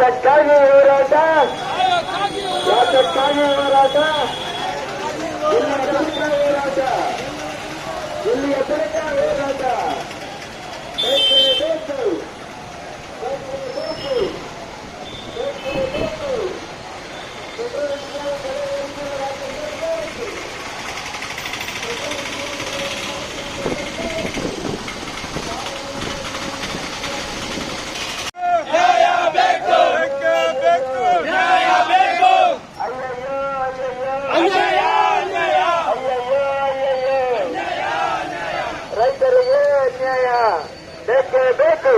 ಯಾತಕ್ಕಾಗಿ ಹೋರಾಟ ಯಾತಕ್ಕಾಗಿ ಹೋರಾಟ ಇಲ್ಲಿಯ ತನಕ ಹೋರಾಟ ಇಲ್ಲಿಯ ತನಕ ಹೋರಾಟ ಬೇಕೇ ಬೇಕು ಬೇಕೇ ಬೇಕು ಬೇಕೇ ಬೇಕು ಪೆಟ್ರೋಲ್ ಡೀಸೆಲ್ ಬೆಲೆ ಏರಿಕೆ ರಾಜ್ಯ ಸರ್ಕಾರಕ್ಕೆ. ಅಯ್ಯಯ್ಯೋ ಅಯ್ಯಯ್ಯೋ ಅಯ್ಯಯ್ಯೋ ಅಯ್ಯಯ್ಯೋ ರೈತರಿಗೆ ಅನ್ಯಾಯ ಬೇಕೇ ಬೇಕು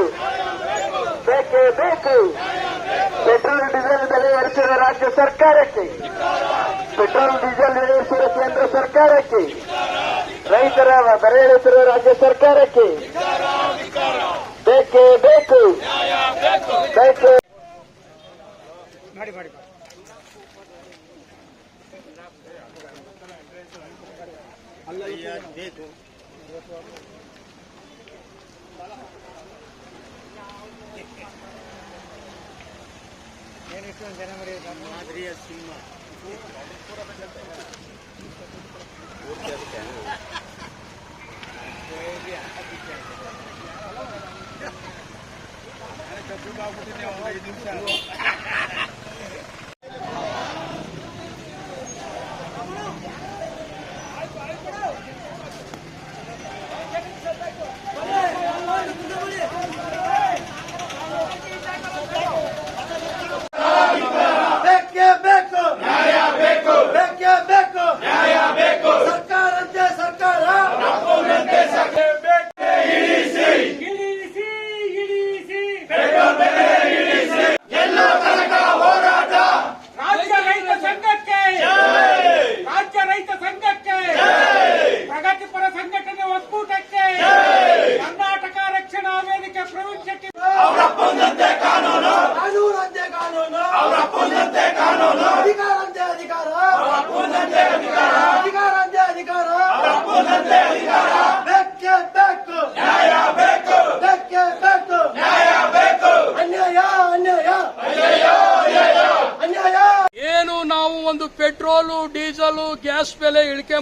ಬೇಕೇ ಬೇಕು ಪೆಟ್ರೋಲ್ ಡೀಸೆಲ್ ಏರಿಸಿದ ರಾಜ್ಯ ಸರ್ಕಾರಕ್ಕೆ. ಪೆಟ್ರೋಲ್ ಡೀಸೆಲ್ ಏರಿಸಿದ ಕೇಂದ್ರ ಸರ್ಕಾರಕ್ಕೆ. ರೈತರ ಬೆಲೆ ಇಳಿಸಿರುವ ರಾಜ್ಯ ಸರ್ಕಾರಕ್ಕೆ. ಬೇಕೇ ಬೇಕು. ಬೇಕೇ Selección de nombre Madrid Sima. Thank you.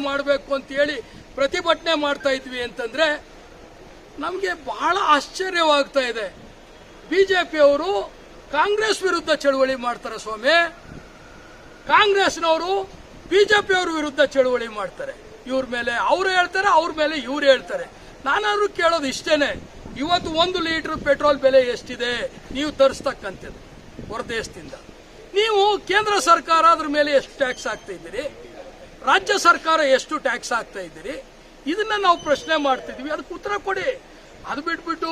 ಮಾಡಬೇಕು ಅಂತೇಳಿ ಪ್ರತಿಭಟನೆ ಮಾಡ್ತಾ ಇದ್ವಿ ಅಂತಂದ್ರೆ ನಮಗೆ ಬಹಳ ಆಶ್ಚರ್ಯವಾಗ್ತಾ ಇದೆ. ಬಿಜೆಪಿಯವರು ಕಾಂಗ್ರೆಸ್ ವಿರುದ್ಧ ಚಳುವಳಿ ಮಾಡ್ತಾರೆ ಸ್ವಾಮಿ. ಕಾಂಗ್ರೆಸ್ನವರು ಬಿಜೆಪಿಯವ್ರ ವಿರುದ್ಧ ಚಳುವಳಿ ಮಾಡ್ತಾರೆ. ಇವ್ರ ಮೇಲೆ ಅವರು ಹೇಳ್ತಾರೆ, ಅವ್ರ ಮೇಲೆ ಇವ್ರು ಹೇಳ್ತಾರೆ. ನಾನಾದ್ರೂ ಕೇಳೋದು ಇಷ್ಟೇನೆ. ಇವತ್ತು ಒಂದು ಲೀಟರ್ ಪೆಟ್ರೋಲ್ ಬೆಲೆ ಎಷ್ಟಿದೆ? ನೀವು ತರಿಸ್ತಕ್ಕಂಥದ್ದು ಹೊರದೇಶದಿಂದ. ನೀವು ಕೇಂದ್ರ ಸರ್ಕಾರ ಅದ್ರ ಮೇಲೆ ಎಷ್ಟು ಟ್ಯಾಕ್ಸ್ ಹಾಕ್ತಾ ಇದ್ದೀರಿ? ರಾಜ್ಯ ಸರ್ಕಾರ ಎಷ್ಟು ಟ್ಯಾಕ್ಸ್ ಹಾಕ್ತಾ ಇದ್ದೀರಿ? ಇದನ್ನ ನಾವು ಪ್ರಶ್ನೆ ಮಾಡ್ತಿದ್ವಿ. ಅದಕ್ಕೆ ಉತ್ತರ ಕೊಡಿ. ಅದು ಬಿಟ್ಬಿಟ್ಟು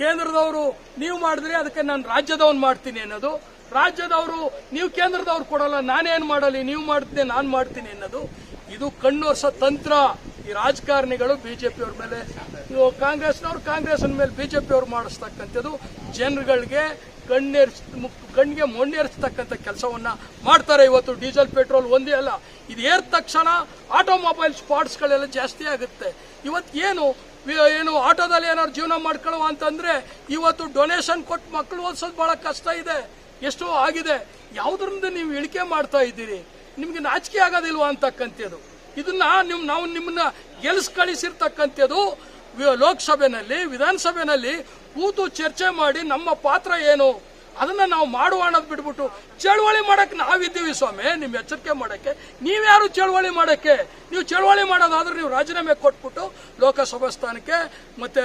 ಕೇಂದ್ರದವರು ನೀವು ಮಾಡಿದ್ರೆ ಅದಕ್ಕೆ ನಾನು ರಾಜ್ಯದವನ್ ಮಾಡ್ತೀನಿ ಅನ್ನೋದು. ರಾಜ್ಯದವರು ನೀವು ಕೇಂದ್ರದವ್ರು ಕೊಡಲ್ಲ, ನಾನೇನು ಮಾಡಲಿ, ನೀವು ಮಾಡ್ತೀನಿ, ನಾನು ಮಾಡ್ತೀನಿ ಅನ್ನೋದು. ಇದು ಕಣ್ಣು ತಂತ್ರ. ಈ ರಾಜಕಾರಣಿಗಳು ಬಿಜೆಪಿಯವ್ರ ಮೇಲೆ, ಇವು ಕಾಂಗ್ರೆಸ್ನವ್ರು ಕಾಂಗ್ರೆಸ್ ಮೇಲೆ ಬಿಜೆಪಿ ಅವ್ರು ಮಾಡಿಸ್ತಕ್ಕಂಥದ್ದು. ಜನರುಗಳಿಗೆ ಕಣ್ಣೇರ್ ಕಣ್ಣಿಗೆ ಮೊಣ್ಣೇರಿಸ್ತಕ್ಕಂಥ ಕೆಲಸವನ್ನ ಮಾಡ್ತಾರೆ ಇವತ್ತು ಡೀಸೆಲ್, ಪೆಟ್ರೋಲ್ ಒಂದೇ ಅಲ್ಲ. ಇದು ಏರ್ ತಕ್ಷಣ ಆಟೋಮೊಬೈಲ್ ಸ್ಪಾಟ್ಸ್ಗಳೆಲ್ಲ ಜಾಸ್ತಿ ಆಗುತ್ತೆ. ಇವತ್ತು ಏನು ಏನು ಆಟೋದಲ್ಲಿ ಏನಾದ್ರು ಜೀವನ ಮಾಡ್ಕೊಳ್ಳುವ ಅಂತಂದ್ರೆ ಇವತ್ತು ಡೊನೇಷನ್ ಕೊಟ್ಟು ಮಕ್ಕಳು ಓದಿಸೋದು ಬಹಳ ಕಷ್ಟ ಇದೆ. ಎಷ್ಟೋ ಆಗಿದೆ. ಯಾವುದರಿಂದ ನೀವು ಇಳಿಕೆ ಮಾಡ್ತಾ ಇದ್ದೀರಿ? ನಿಮ್ಗೆ ನಾಚಿಕೆ ಆಗೋದಿಲ್ವಾ ಅಂತಕ್ಕಂಥದ್ದು? ಇದನ್ನ ನಿಮ್ ನಾವು ನಿಮ್ಮನ್ನ ಗೆಲ್ಸ್ ಕಳಿಸಿರ್ತಕ್ಕಂಥದ್ದು ಲೋಕಸಭೆನಲ್ಲಿ ವಿಧಾನಸಭೆನಲ್ಲಿ ಕೂತು ಚರ್ಚೆ ಮಾಡಿ ನಮ್ಮ ಪಾತ್ರ ಏನು? ಅದನ್ನ ನಾವು ಮಾಡುವ ಅನ್ನೋದು ಬಿಟ್ಬಿಟ್ಟು ಚಳುವಳಿ ಮಾಡಕ್ ನಾವಿದ್ದೀವಿ ಸ್ವಾಮಿ, ನಿಮ್ ಎಚ್ಚರಿಕೆ ಮಾಡಕ್ಕೆ. ನೀವ್ಯಾರು ಚಳುವಳಿ ಮಾಡಕ್ಕೆ? ನೀವು ಚಳುವಳಿ ಮಾಡೋದಾದ್ರೆ ನೀವು ರಾಜೀನಾಮೆ ಕೊಟ್ಬಿಟ್ಟು ಲೋಕಸಭಾ ಸ್ಥಾನಕ್ಕೆ ಮತ್ತೆ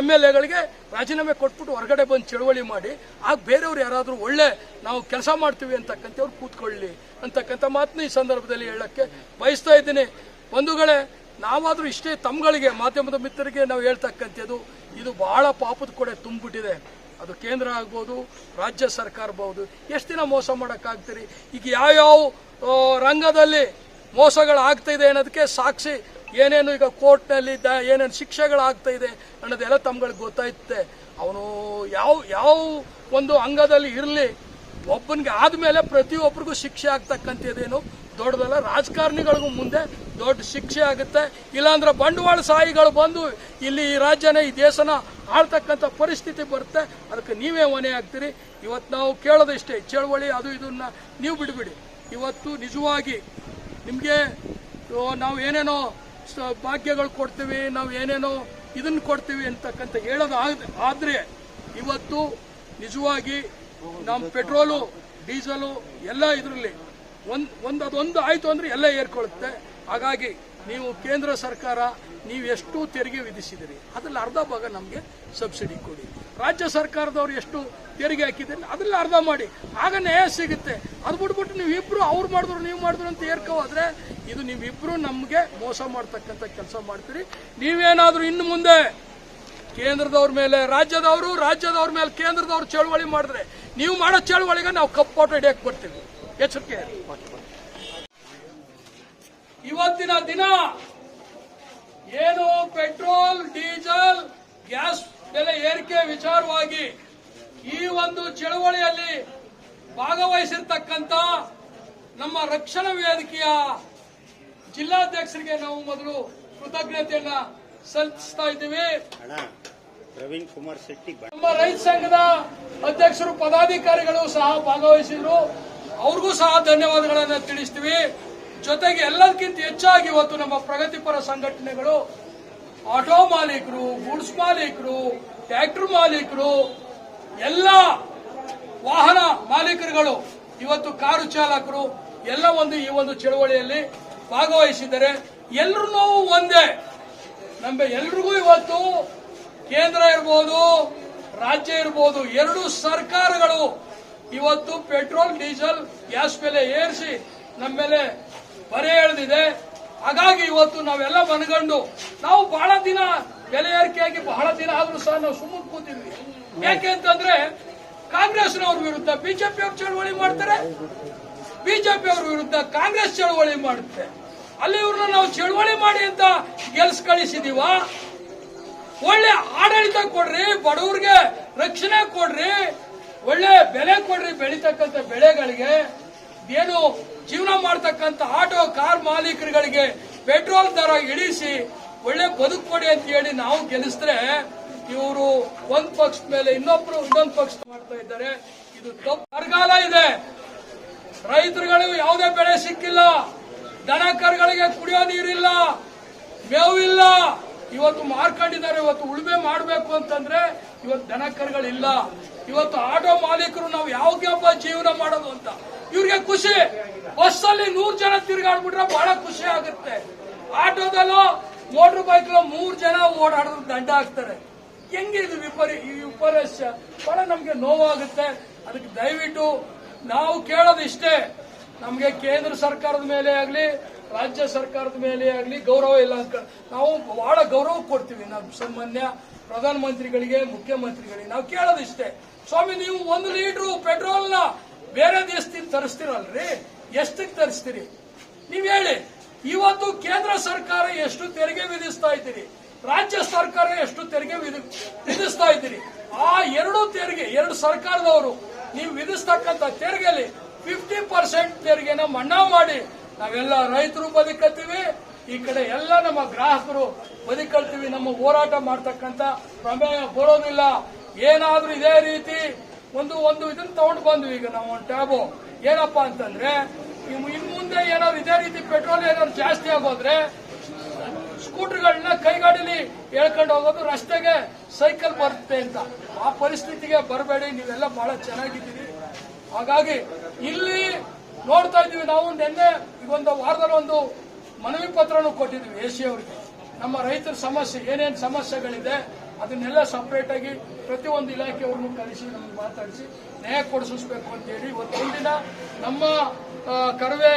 ಎಂ ಎಲ್ ಎಗಳಿಗೆ ರಾಜೀನಾಮೆ ಕೊಟ್ಬಿಟ್ಟು ಹೊರಗಡೆ ಬಂದು ಚಳುವಳಿ ಮಾಡಿ, ಆಗ ಬೇರೆಯವ್ರು ಯಾರಾದರೂ ಒಳ್ಳೆ ನಾವು ಕೆಲಸ ಮಾಡ್ತೀವಿ ಅಂತಕ್ಕಂಥವ್ರು ಕೂತ್ಕೊಳ್ಳಿ ಅಂತಕ್ಕಂಥ ಮಾತನ್ನ ಈ ಸಂದರ್ಭದಲ್ಲಿ ಹೇಳಕ್ಕೆ ಬಯಸ್ತಾ ಇದ್ದೀನಿ. ಬಂಧುಗಳೇ, ನಾವಾದ್ರೂ ಇಷ್ಟೇ ತಮ್ಗಳಿಗೆ, ಮಾಧ್ಯಮದ ಮಿತ್ರರಿಗೆ ನಾವು ಹೇಳ್ತಕ್ಕಂಥದ್ದು, ಇದು ಬಹಳ ಪಾಪದ ಕೊಡೆ ತುಂಬಿಬಿಟ್ಟಿದೆ. ಅದು ಕೇಂದ್ರ ಆಗ್ಬೋದು, ರಾಜ್ಯ ಸರ್ಕಾರ ಬಹುದು ಎಷ್ಟು ದಿನ ಮೋಸ ಮಾಡೋಕ್ಕಾಗ್ತೀರಿ? ಈಗ ಯಾವ್ಯಾವ ಯಾವ ರಂಗದಲ್ಲಿ ಮೋಸಗಳು ಇದೆ ಅನ್ನೋದಕ್ಕೆ ಸಾಕ್ಷಿ ಏನೇನು ಈಗ ಕೋರ್ಟ್ನಲ್ಲಿ ದ, ಏನೇನು ಶಿಕ್ಷೆಗಳಾಗ್ತಾ ಇದೆ ಅನ್ನೋದೆಲ್ಲ ತಮ್ಗಳಿಗೆ ಗೊತ್ತಾಯ್ತೆ ಅವನು ಯಾವ ಯಾವ ಒಂದು ಅಂಗದಲ್ಲಿ ಇರಲಿ, ಒಬ್ಬನಿಗೆ ಆದಮೇಲೆ ಪ್ರತಿಯೊಬ್ಬರಿಗೂ ಶಿಕ್ಷೆ ಆಗ್ತಕ್ಕಂಥದ್ದೇನು? ದೊಡ್ಡದಲ್ಲ ರಾಜಕಾರಣಿಗಳಿಗೂ ಮುಂದೆ ದೊಡ್ಡ ಶಿಕ್ಷೆ ಆಗುತ್ತೆ. ಇಲ್ಲಾಂದ್ರೆ ಬಂಡವಾಳ ಸಾಯಿಗಳು ಬಂದು ಇಲ್ಲಿ ಈ ರಾಜ್ಯನ, ಈ ದೇಶನ ಆಳ್ತಕ್ಕಂಥ ಪರಿಸ್ಥಿತಿ ಬರುತ್ತೆ. ಅದಕ್ಕೆ ನೀವೇ ಹೊಣೆ ಆಗ್ತೀರಿ ಇವತ್ತು ನಾವು ಕೇಳೋದಿಷ್ಟೇ, ಚಳವಳಿ ಅದು ಇದನ್ನ ನೀವು ಬಿಡಬೇಡಿ. ಇವತ್ತು ನಿಜವಾಗಿ ನಿಮಗೆ ನಾವು ಏನೇನೋ ಭಾಗ್ಯಗಳು ಕೊಡ್ತೀವಿ, ನಾವು ಏನೇನೋ ಇದನ್ನ ಕೊಡ್ತೀವಿ ಅಂತಕ್ಕಂಥ ಹೇಳೋದು ಆದ್ರೆ ಇವತ್ತು ನಿಜವಾಗಿ ನಮ್ಮ ಪೆಟ್ರೋಲು, ಡೀಸಲು ಎಲ್ಲ ಇದರಲ್ಲಿ ಒಂದ್ ಒಂದು ಅದೊಂದು ಆಯ್ತು ಅಂದ್ರೆ ಎಲ್ಲ ಏರ್ಕೊಳ್ಳುತ್ತೆ. ಹಾಗಾಗಿ ನೀವು ಕೇಂದ್ರ ಸರ್ಕಾರ, ನೀವು ಎಷ್ಟು ತೆರಿಗೆ ವಿಧಿಸಿದಿರಿ. ಅದ್ರಲ್ಲಿ ಅರ್ಧ ಭಾಗ ನಮಗೆ ಸಬ್ಸಿಡಿ ಕೊಡಿ. ರಾಜ್ಯ ಸರ್ಕಾರದವ್ರು ಎಷ್ಟು ತೆರಿಗೆ ಹಾಕಿದ್ದೀರಿ ಅದ್ರಲ್ಲಿ ಅರ್ಧ ಮಾಡಿ. ಆಗ ನ್ಯಾಯ ಸಿಗುತ್ತೆ. ಅದು ಬಿಟ್ಬಿಟ್ಟು ನೀವು ಇಬ್ರು ಅವ್ರು ಮಾಡಿದ್ರು, ನೀವು ಮಾಡಿದ್ರು ಅಂತ ಏರ್ಕೋ ಹೋದ್ರೆ ಇದು ನೀವಿಬ್ರು ನಮಗೆ ಮೋಸ ಮಾಡ್ತಕ್ಕಂಥ ಕೆಲಸ ಮಾಡ್ತೀರಿ. ನೀವೇನಾದರೂ ಇನ್ನು ಮುಂದೆ ಕೇಂದ್ರದವ್ರ ಮೇಲೆ, ರಾಜ್ಯದವರು, ರಾಜ್ಯದವ್ರ ಮೇಲೆ ಕೇಂದ್ರದವ್ರು ಚಳವಳಿ ಮಾಡಿದ್ರೆ ನೀವು ಮಾಡೋ ಚಳುವಳಿಗೆ ನಾವು ಕಪ್ಪೋಟ ಹಿಡಿಯಕ್ಕೆ ಬರ್ತೀವಿ. ಎಚ್ಚರಿಕೆ. ಇವತ್ತಿನ ದಿನ ಏನು ಪೆಟ್ರೋಲ್, ಡೀಸೆಲ್, ಗ್ಯಾಸ್ ಬೆಲೆ ಏರಿಕೆ ವಿಚಾರವಾಗಿ ಈ ಒಂದು ಚಳುವಳಿಯಲ್ಲಿ ಭಾಗವಹಿಸಿರ್ತಕ್ಕಂಥ ನಮ್ಮ ರಕ್ಷಣಾ ವೇದಿಕೆಯ ಜಿಲ್ಲಾಧ್ಯಕ್ಷರಿಗೆ ನಾವು ಮೊದಲು ಕೃತಜ್ಞತೆಯನ್ನ ಸಲ್ಲಿಸ್ತಾ ಇದ್ದೀವಿ. ಪ್ರವೀಣ್ ಕುಮಾರ್ ಶೆಟ್ಟಿ ನಮ್ಮ ರೈತ ಸಂಘದ ಅಧ್ಯಕ್ಷರು, ಪದಾಧಿಕಾರಿಗಳು ಸಹ ಭಾಗವಹಿಸಿದ್ರು. ಅವ್ರಿಗೂ ಸಹ ಧನ್ಯವಾದಗಳನ್ನು ತಿಳಿಸ್ತೀವಿ. ಜೊತೆಗೆ ಎಲ್ಲದಕ್ಕಿಂತ ಹೆಚ್ಚಾಗಿ ಇವತ್ತು ನಮ್ಮ ಪ್ರಗತಿಪರ ಸಂಘಟನೆಗಳು, ಆಟೋ ಮಾಲೀಕರು, ಗೂಡ್ಸ್ ಮಾಲೀಕರು ಟ್ರ್ಯಾಕ್ಟರ್ ಮಾಲೀಕರು, ಎಲ್ಲ ವಾಹನ ಮಾಲೀಕರುಗಳು, ಇವತ್ತು ಕಾರು ಚಾಲಕರು ಎಲ್ಲ ಒಂದು ಈ ಒಂದು ಚಳವಳಿಯಲ್ಲಿ ಭಾಗವಹಿಸಿದ್ದಾರೆ. ಎಲ್ಲರೂ ಒಂದೇ. ನಮ್ಮ ಎಲ್ರಿಗೂ ಇವತ್ತು ಕೇಂದ್ರ ಇರ್ಬೋದು, ರಾಜ್ಯ ಇರ್ಬೋದು, ಎರಡು ಸರ್ಕಾರಗಳು ಇವತ್ತು ಪೆಟ್ರೋಲ್, ಡೀಸೆಲ್, ಗ್ಯಾಸ್ ಬೆಲೆ ಏರಿಸಿ ನಮ್ಮ ಮೇಲೆ ಬರೆ ಎಳೆದಿದೆ. ಹಾಗಾಗಿ ಇವತ್ತು ನಾವೆಲ್ಲ ಮನಗಂಡು ನಾವು ಬಹಳ ದಿನ ಬೆಲೆ ಏರಿಕೆಯಾಗಿ ಬಹಳ ದಿನ ಆದ್ರೂ ಸಹ ನಾವು ಸುಮ್ಮನೆ ಕೂತಿದ್ವಿ. ಯಾಕೆ ಅಂತಂದ್ರೆ ಕಾಂಗ್ರೆಸ್ನವ್ರ ವಿರುದ್ಧ ಬಿಜೆಪಿ ಅವ್ರು ಚಳವಳಿ ಮಾಡ್ತಾರೆ ಬಿಜೆಪಿ ಅವ್ರ ವಿರುದ್ಧ ಕಾಂಗ್ರೆಸ್ ಚಳವಳಿ ಮಾಡುತ್ತೆ. ಅಲ್ಲಿ ಇವ್ರನ್ನ ನಾವು ಚಳವಳಿ ಮಾಡಿ ಅಂತ ಗೆಲ್ಸ್ ಕಳಿಸಿದೀವ ಒಳ್ಳೆ ಆಡಳಿತ ಕೊಡ್ರಿ, ಬಡವ್ರಿಗೆ ರಕ್ಷಣೆ ಕೊಡ್ರಿ, ಒಳ್ಳೆ ಬೆಲೆ ಕೊಡ್ರಿ ಬೆಳಿತಕ್ಕಂಥ ಬೆಳೆಗಳಿಗೆ. ಏನು ಜೀವನ ಮಾಡ್ತಕ್ಕಂಥ ಆಟೋ, ಕಾರ್ ಮಾಲೀಕರುಗಳಿಗೆ ಪೆಟ್ರೋಲ್ ದರ ಇಳಿಸಿ ಒಳ್ಳೆ ಬದುಕು ಕೊಡಿ ಅಂತ ಹೇಳಿ ನಾವು ಗೆಲ್ಲಿಸಿದ್ರೆ ಇವರು ಒಂದ್ ಪಕ್ಷದ ಮೇಲೆ ಇನ್ನೊಬ್ರು ಇನ್ನೊಂದು ಪಕ್ಷ ಮಾಡ್ತಾ ಇದ್ದಾರೆ. ಇದು ತಪ್ಪು ಬರಗಾಲ ಇದೆ. ರೈತರುಗಳು ಯಾವುದೇ ಬೆಳೆ ಸಿಕ್ಕಿಲ್ಲ. ದನ ಕರುಗಳಿಗೆ ಕುಡಿಯೋ ನೀರಿಲ್ಲ. ಮೇವಿಲ್ಲ ಇವತ್ತು ಮಾರ್ಕೊಂಡಿದ್ದಾರೆ, ಇವತ್ತು ಉಳುಮೆ ಮಾಡಬೇಕು ಅಂತಂದ್ರೆ ಇವತ್ತು ದನ ಕರುಗಳಿಲ್ಲ ಇವತ್ತು ಆಟೋ ಮಾಲೀಕರು ನಾವು ಯಾವ್ದಪ್ಪ ಜೀವನ ಮಾಡೋದು ಅಂತ. ಇವ್ರಿಗೆ ಖುಷಿ. ಬಸ್ಸಲ್ಲಿ ನೂರ್ ಜನ ತಿರುಗಾಡ್ಬಿಟ್ರೆ ಬಹಳ ಖುಷಿ ಆಗುತ್ತೆ. ಆಟೋದಲ್ಲೋ ಮೋಟರ್ ಬೈಕ್ ಮೂರ್ ಜನ ಓಡಾಡಿದ್ರು ದಂಡ ಹಾಕ್ತಾರೆ. ಹೆಂಗೆ ಇದು ವಿಪರಿ, ಈ ವಿಪರ್ಯಾಸ ಬಹಳ ನಮ್ಗೆ ನೋವಾಗುತ್ತೆ. ಅದಕ್ಕೆ ದಯವಿಟ್ಟು ನಾವು ಕೇಳೋದು ಇಷ್ಟೇ ನಮಗೆ ಕೇಂದ್ರ ಸರ್ಕಾರದ ಮೇಲೆ ಆಗಲಿ ರಾಜ್ಯ ಸರ್ಕಾರದ ಮೇಲೆ ಆಗಲಿ ಗೌರವ ಇಲ್ಲ ಅಂತ. ನಾವು ಬಹಳ ಗೌರವ ಕೊಡ್ತೀವಿ. ನಮ್ಮ ಸಾಮಾನ್ಯ ಪ್ರಧಾನಮಂತ್ರಿಗಳಿಗೆ, ಮುಖ್ಯಮಂತ್ರಿಗಳಿಗೆ. ನಾವು ಕೇಳೋದು ಇಷ್ಟೇ ಸ್ವಾಮಿ, ನೀವು ಒಂದು ಲೀಟ್ರು ಪೆಟ್ರೋಲ್ನ ಬೇರೆ ದೇಶದಿಂದ ತರಿಸ್ತೀರಲ್ರಿ? ಎಷ್ಟಕ್ಕೆ ತರಿಸ್ತೀರಿ? ನೀವು ಹೇಳಿ. ಇವತ್ತು ಕೇಂದ್ರ ಸರ್ಕಾರ ಎಷ್ಟು ತೆರಿಗೆ ವಿಧಿಸ್ತಾ ಇದ್ದೀರಿ? ರಾಜ್ಯ ಸರ್ಕಾರ ಎಷ್ಟು ತೆರಿಗೆ ವಿಧಿ- ವಿಧಿಸ್ತಾ ಇದ್ದೀರಿ? ಆ ಎರಡು ತೆರಿಗೆ, ಎರಡು ಸರ್ಕಾರದವರು ನೀವು ವಿಧಿಸ್ತಕ್ಕಂಥ ತೆರಿಗೆಯಲ್ಲಿ ಫಿಫ್ಟಿ ಪರ್ಸೆಂಟ್ ತೆರಿಗೆನ ಮನ್ನಾ ಮಾಡಿ ನಾವೆಲ್ಲ ರೈತರು ಬದುಕತ್ತೀವಿ. ಈ ಕಡೆ ಎಲ್ಲ ನಮ್ಮ ಗ್ರಾಹಕರು ಬದುಕಲ್ತೀವಿ ನಮ್ಮ ಹೋರಾಟ ಮಾಡ್ತಕ್ಕಂಥ ಪ್ರಮೇಯ ಬರೋದಿಲ್ಲ. ಏನಾದ್ರೂ ಇದೇ ರೀತಿ ಒಂದು ಒಂದು ಇದನ್ನ ತಗೊಂಡು ಬಂದ್ವಿ. ಈಗ ನಾವು ಒಂದು ಟ್ಯಾಬು. ಏನಪ್ಪಾ ಅಂತಂದ್ರೆ ಇನ್ ಮುಂದೆ ಏನಾದ್ರು ಇದೇ ರೀತಿ ಪೆಟ್ರೋಲ್ ಏನಾದ್ರು ಜಾಸ್ತಿ ಆಗೋದ್ರೆ ಸ್ಕೂಟರ್ಗಳನ್ನ ಕೈಗಾಡಿಲಿ ಹೇಳ್ಕೊಂಡು ಹೋಗೋದು ರಸ್ತೆಗೆ ಸೈಕಲ್ ಬರುತ್ತೆ ಅಂತ. ಆ ಪರಿಸ್ಥಿತಿಗೆ ಬರಬೇಡಿ. ನೀವೆಲ್ಲ ಬಹಳ ಚೆನ್ನಾಗಿದ್ದೀರಿ. ಹಾಗಾಗಿ ಇಲ್ಲಿ ನೋಡ್ತಾ ಇದ್ದೀವಿ. ನಾವು ನಿನ್ನೆ ಒಂದು ವಾರದಲ್ಲಿ ಒಂದು ಮನವಿ ಪತ್ರನೂ ಕೊಟ್ಟಿದ್ವಿ ಎ ಸಿ ಅವರಿಗೆ. ನಮ್ಮ ರೈತರ ಸಮಸ್ಯೆ, ಏನೇನು ಸಮಸ್ಯೆಗಳಿದೆ, ಅದನ್ನೆಲ್ಲ ಸಪ್ರೇಟ್ ಆಗಿ ಪ್ರತಿಯೊಂದು ಇಲಾಖೆಯವ್ರನ್ನು ಕರೆಸಿ ನಮ್ಗೆ ಮಾತಾಡಿಸಿ ನ್ಯಾಯ ಕೊಡಿಸಬೇಕು ಅಂತೇಳಿ ಇವತ್ತು ಒಂದಿನ ನಮ್ಮ ಕರವೇ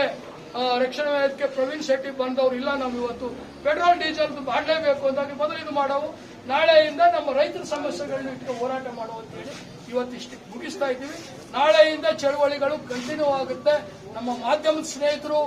ರಕ್ಷಣಾ ವೇದಿಕೆ ಪ್ರವೀಣ್ ಶೆಟ್ಟಿ ಬಂದವರು ಇಲ್ಲ. ನಾವು ಇವತ್ತು ಪೆಟ್ರೋಲ್, ಡೀಸೆಲ್ ಮಾಡಲೇಬೇಕು ಅಂತ ಮೊದಲು ಇದು ಮಾಡವು. ನಾಳೆಯಿಂದ ನಮ್ಮ ರೈತರ ಸಮಸ್ಯೆಗಳನ್ನ ಇಟ್ಟು ಹೋರಾಟ ಮಾಡುವ ಅಂತೇಳಿ ಇವತ್ತು ಇಷ್ಟು ಮುಗಿಸ್ತಾ ಇದ್ದೀವಿ. ನಾಳೆಯಿಂದ ಚಳವಳಿಗಳು ಕಂಟಿನ್ಯೂ ಆಗುತ್ತೆ. ನಮ್ಮ ಮಾಧ್ಯಮದ ಸ್ನೇಹಿತರು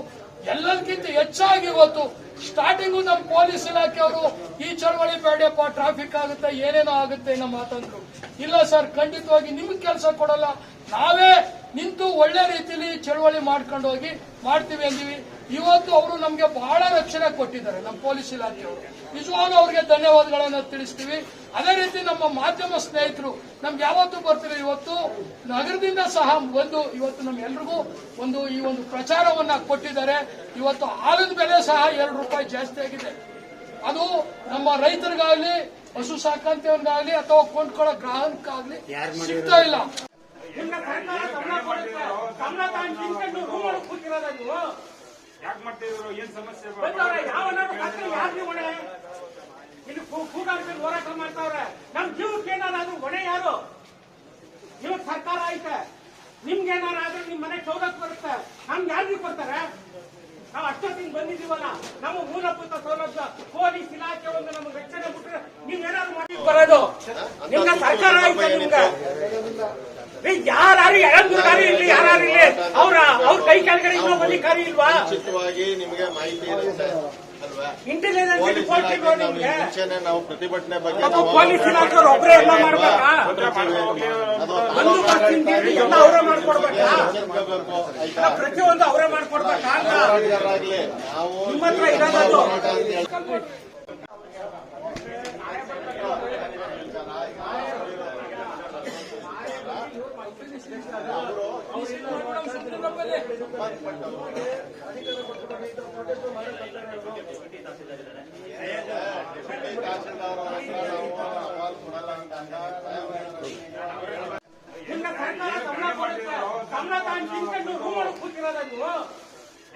ಎಲ್ಲದಕ್ಕಿಂತ ಹೆಚ್ಚಾಗಿ ಇವತ್ತು ಸ್ಟಾರ್ಟಿಂಗು ನಮ್ಮ ಪೊಲೀಸ್ ಇಲಾಖೆಯವರು ಈ ಚಳವಳಿ ಬೇಡಪ್ಪ ಟ್ರಾಫಿಕ್ ಆಗುತ್ತೆ, ಏನೇನೋ ಆಗುತ್ತೆ ನಮ್ಮ ಮಾತಂದ್ರು. ಇಲ್ಲ ಸರ್, ಖಂಡಿತವಾಗಿ ನಿಮ್ಗೆ ಕೆಲಸ ಕೊಡಲ್ಲ. ನಾವೇ ನಿಂತು ಒಳ್ಳೆ ರೀತಿಯಲ್ಲಿ ಚಳವಳಿ ಮಾಡ್ಕೊಂಡು ಹೋಗಿ ಮಾಡ್ತೀವಿ ಅಂದಿವಿ. ಇವತ್ತು ಅವರು ನಮಗೆ ಬಹಳ ರಕ್ಷಣೆ ಕೊಟ್ಟಿದ್ದಾರೆ ನಮ್ಮ ಪೊಲೀಸ್ ಇಲಾಖೆಯವರು. ನಿಜವಾಗ್ಲೂ ಅವ್ರಿಗೆ ಧನ್ಯವಾದಗಳನ್ನು ತಿಳಿಸ್ತೀವಿ. ಅದೇ ರೀತಿ ನಮ್ಮ ಮಾಧ್ಯಮ ಸ್ನೇಹಿತರು ನಮ್ಗೆ ಯಾವತ್ತು ಬರ್ತೀವಿ ಇವತ್ತು ನಗರದಿಂದ ಸಹ ಬಂದು ಇವತ್ತು ನಮ್ಗೆಲ್ರಿಗೂ ಒಂದು ಈ ಒಂದು ಪ್ರಚಾರವನ್ನ ಕೊಟ್ಟಿದ್ದಾರೆ. ಇವತ್ತು ಹಾಲಿನ ಬೆಲೆ ಸಹ ಎರಡು ರೂಪಾಯಿ ಜಾಸ್ತಿ ಆಗಿದೆ. ಅದು ನಮ್ಮ ರೈತರಿಗಾಗ್ಲಿ ಹಸು ಸಾಕಂತವನಿಗಾಗ್ಲಿ ಅಥವಾ ಕೊಂಡ್ಕೊಳ್ಳೋ ಗ್ರಾಹಕಾಗ್ಲಿ ಸಿಗ್ತಾ ಇಲ್ಲ. ನಿಮ್ಮ ಸರ್ಕಾರ ಸಂಬಳ ಕೊಡುತ್ತೆ. ಸಂಬಳ ತಗೊಂಡು ತಿನ್ಕೊಂಡು ರೂಮ್ ಒಳಗೆ ಕೂತಿರೋದ ನೀವು? ಯಾಕೆ ಮಾಡ್ತಿದ್ರು ಏನ್ ಸಮಸ್ಯೆ? ಬಂದವ್ರೆ ಯಾವನಾದ್ರು ಕತ್ರ ಯಾರು ಹೊಣೆ ಇಲ್ಲಿ ಕೂ- ಕೂಗಾಡ್ಕೊಂಡು ಹೋರಾಟ ಮಾಡ್ತಾವ್ರೆ. ನಮ್ ಜೀವಕ್ಕೆ ಏನಾದ್ರು ಹೊಣೆ ಯಾರು? ಇವತ್ತು ಸರ್ಕಾರ ಐತೆ. ನಿಮ್ಗೆ ಏನಾರಾದ್ರೂ ನಿಮ್ ಮನೆ ಚೌದಕ್ ಬರುತ್ತೆ. ನಮ್ಗೆ ಯಾರಿಗೂ ಕೊಡ್ತಾರೆ? ನಾವು ಅಷ್ಟೊತ್ತಿಗೆ ಬಂದಿದ್ದೀವಲ್ಲ. ನಮ್ಮ ಮೂಲಭೂತ ಸೌಲಭ್ಯ ಪೊಲೀಸ್ ಇಲಾಖೆ ಒಂದು ನಮ್ಗೆ ರಕ್ಷಣೆ ಬಿಟ್ರೆ ನೀವ್ ಏನಾದ್ರು ಮಾಡಿ ಬರೋದು. ನಿಮ್ಗೆ ಸರ್ಕಾರ ಐತೆ ನಿಮ್ಗೆ. ಯಾರು ಎಳಂದೂರ್ಗಾರಿ ಇಲ್ಲಿ ಯಾರು ಇಲ್ಲಿ ಅವ್ರ ಅವ್ರ ಕೈ ಕೆಳಗಡೆ ಇನ್ನೊಬ್ಬ ಅಧಿಕಾರಿ ಇಲ್ವಾ? ಮುಂಚಿತವಾಗಿ ನಿಮಗೆ ಮಾಹಿತಿ ಅಲ್ವಾ? ಇಂಟೆಲಿಜೆನ್ಸ್ ಪೊಲೀಸ್ ರಿಪೋರ್ಟ್ ಇಲಾಖೆ ಇಲ್ವಾ ನಾವು ನಿಮ್ಗೆ? ಮುಂಚೆನೆ ನಾವು ಪ್ರತಿಭಟನೆ ಬಗ್ಗೆ ಪೊಲೀಸ್ ಇಲಾಖೆಯವ್ರು ಒಬ್ರೇ ಎಲ್ಲ ಮಾಡ್ಬೇಕಾ? ಅದು ಒಂದು ಎಲ್ಲ ಅವರೇ ಮಾಡ್ಕೊಡ್ಬೇಕಾ? ಪ್ರತಿಯೊಂದು ಅವರೇ ಮಾಡ್ಕೊಡ್ಬೇಕಾ ಅಂತ? ನಿಮ್ಮ ಹತ್ರ ಇರೋದದು. ಹೋರಾಟ ಅಂತ ಹೇಳಿ- ತಹಶೀಲ್ದಾರ್ ಅವ್ರ ಹತ್ರ ನಾವು ಅಹವಾಲು ಕೊಡಲ್ಲ ಅಂತ ನಿಮ್ಮ ಸರ್ಕಾರ ಸಂಬಳ ಕೊಡುತ್ತೆ ಸಂಬಳ ತಗೊಂಡು ತಿನ್ಕೊಂಡು ರೂಮ್ ಒಳಗೆ ಕೂತಿರೋದ ನೀವು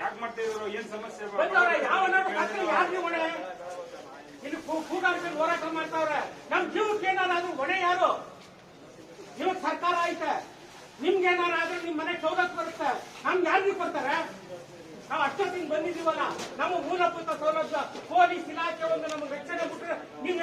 ಯಾಕೆ ಮಾಡ್ತಿದ್ರು ಏನ್ ಸಮಸ್ಯೆ ಹೊಣೆ ಇಲ್ಲಿ ಹೋರಾಟ ಮಾಡ್ತಾವ್ರೆ ನಮ್ ಜೀವಕ್ಕೆ ಏನಾದ್ರು ಹೊಣೆ ಯಾರು? ಸರ್ಕಾರ ಐತೆ. ನಿಮ್ಗೆ ಆದ್ರೆ ನಿಮ್ ಮನೆ ಚೌದಕ್ ಬರುತ್ತೆ. ನಮ್ಗೆ ಯಾರಿಗೂ ಕೊಡ್ತಾರೆ? ನಾವು ಅಷ್ಟೊತ್ತಿಗೆ ಬಂದಿದೀವಲ್ಲ ನಮ್ಮ ಮೂಲಭೂತ ಸೌಲಭ್ಯ, ಪೊಲೀಸ್ ಇಲಾಖೆ ಒಂದು ನಮ್ಗೆ ರಕ್ಷಣೆ ಬಿಟ್ರೆ ನೀವ್